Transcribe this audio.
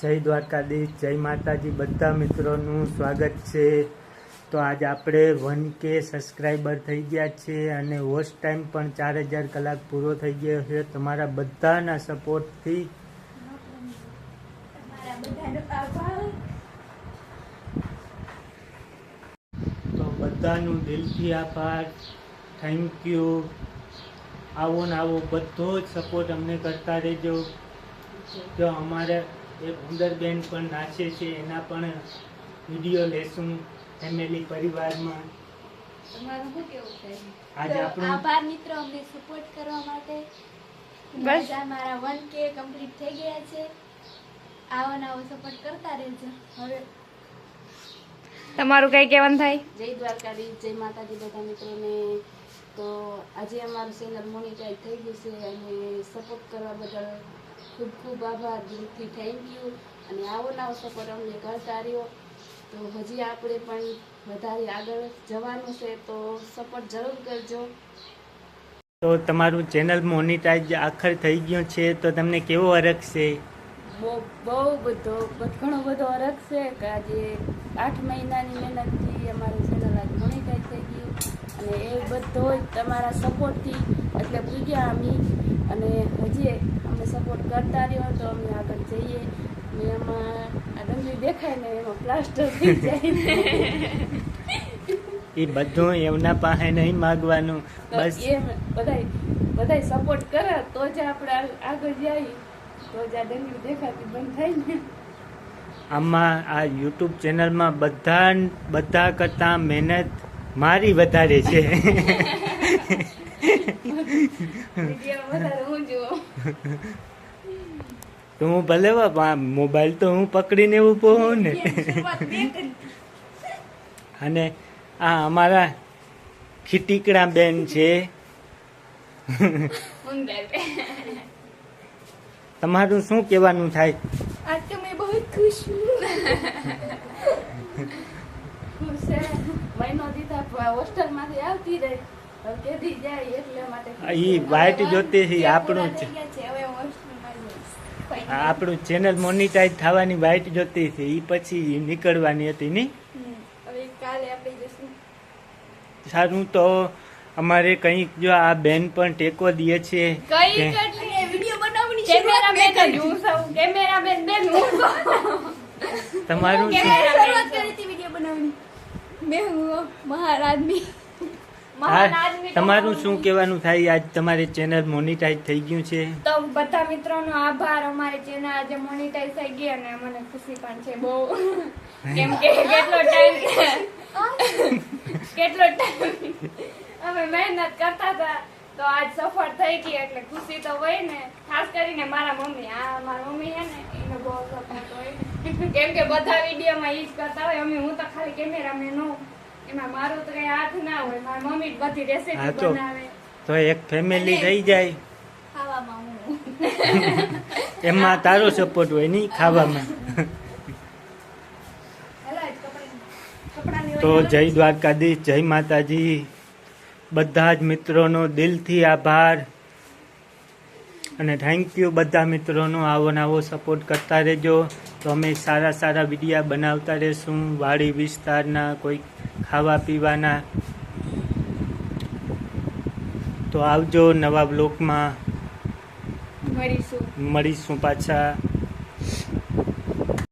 જય દ્વારકાધીશ જય માતાજી. બધા મિત્રોનું સ્વાગત છે. તો આજ આપણે વન કે સબસ્ક્રાઈબર થઈ ગયા છે અને વોચ ટાઈમ પણ ચાર હજાર કલાક પૂરો થઈ ગયો છે. તમારા બધાના સપોર્ટથી તો બધાનું દિલથી આભાર. થેન્ક યુ આવો ને આવો બધો જ સપોર્ટ અમને કરતા રહેજો. જો અમારે એક ઉંદરબેન પણ નાચે છે એના પણ વીડિયો લેશું ફેમિલી પરિવારમાં. તમારું શું કેવું છે? આજે આપણો આભાર મિત્રો અમને સપોર્ટ કરવા માટે. બસ. મારા 1k કમ્પ્લીટ થઈ ગયા છે. આવો ને આવો સપોર્ટ કરતા રહેજો. હવે તમારું કઈ કહેવાનું થાય? જય દ્વારકાધીશ જય માતાજી બધા મિત્રોને. તો આજે અમારું ચેનલ મોનિટાઈઝ થઈ ગયું છે અને સપોર્ટ કરવા બદલ ખૂબ ખૂબ આભાર દિલથી થેન્ક યુ અને આવો નવો સપોર્ટ અમને કરતા રહ્યો તો હજી આપણે પણ વધારે આગળ જવાનું છે તો સપોર્ટ જરૂર કરજો. તો તમારું ચેનલ મોનિટાઈઝ આખર થઈ ગયું છે તો તમને કેવો અરગ છે? બહુ બહુ બધો બધ- ઘણો બધો અરખ છે કે આજે આઠ મહિનાની મહેનતથી અમારું ચેનલ આજે મોનિટાઈઝ થઈ ગયું. અને એ બધો તમારા સપોર્ટથી એટલે પૂગ્યા અમે અને હજી અમને સપોર્ટ કરતા રહ્યો તો અમે આગળ જઈએ. ને એમાં આ ડંગરી દેખાય ને એમાં પ્લાસ્ટર થઈ જાય એ બધું એમના પાસે નહીં માગવાનું. બસ. એમ બધાય બધાય સપોર્ટ કરે તો જ આપણે આગળ જઈએ. તો જ આ ડંગરી દેખાતી બંધ થાય ને. આમાં આ યુટ્યુબ ચેનલમાં બધા બધા કરતાં મહેનત મારી વધારે છે વીડિયો વધારે હું જોઉં તો હું ભલે મોબાઈલ તો હું પકડીને ઊભો હોઉં ને. અને આ અમારા ખીટીકડા બેન છે. તમારું શું કહેવાનું થાય? આજ તો આવતી રહી. ઈ છે. વાઈટ જોતી છે આપણું જ- છે. આપણું ચેનલ મોનિટાઈઝ થવાની વાઈટ જોતી હતી એ પછી નીકળવાની હતી નહીં હમ. હવે કાલે આપણે જઈશું. સારું તો અમારે કંઈક જો આ બેન પણ ટેકો દે છે. છું છું. તમારું મેં શું? શરૂઆત કરી હતી વીડિયો બનાવવાની. મેં હું મહારાજની તમારું શું કહેવાનું થાય? આજ તમારી ચેનલ મોનિટાઈઝ થઈ ગયું છે. તો બધા મિત્રોનો આભાર. અમારી ચેનલ આજે મોનિટાઈઝ થઈ ગઈ અને મને ખુશી પણ છે બહુ. કેમ કે કેટલો ટાઈમ કેટલો ટાઈમ અમે મહેનત કરતા હતા તો આજ સફળ થઈ ગઈ એટલે ખુશી તો હોય ને. ખાસ કરીને મારા મમ્મી. આ મારા મમ્મી છે ને એને બહુ સપોર્ટ હોય. કેમ કે બધા વિડીયોમાં ઈ જ કરતા હોય. અમે હું તો ખાલી કેમેરામેન હોઉં. એમાં મારું તો કઈ હાથ ના હોય મારી મમ્મી બધી હા રેસીપી તો. બનાવે. તો એક ફેમિલી થઈ જાય. ખાવામાં એમાં તારો સપોર્ટ હોય નહીં ખાવામાં. તો જય દ્વારકાધીશ જય માતાજી. બધા જ મિત્રોનો દિલથી આભાર. અને થેન્ક યુ બધા મિત્રોનો આવો નવો આવો સપોર્ટ કરતા રહેજો. તો અમે સારા સારા વિડીયા બનાવતા રહેશું. વાડી વિસ્તારના કોઈ ખાવા પીવાના. તો આવજો નવા બ્લોકમાં. મળીશું. મળીશું પાછા.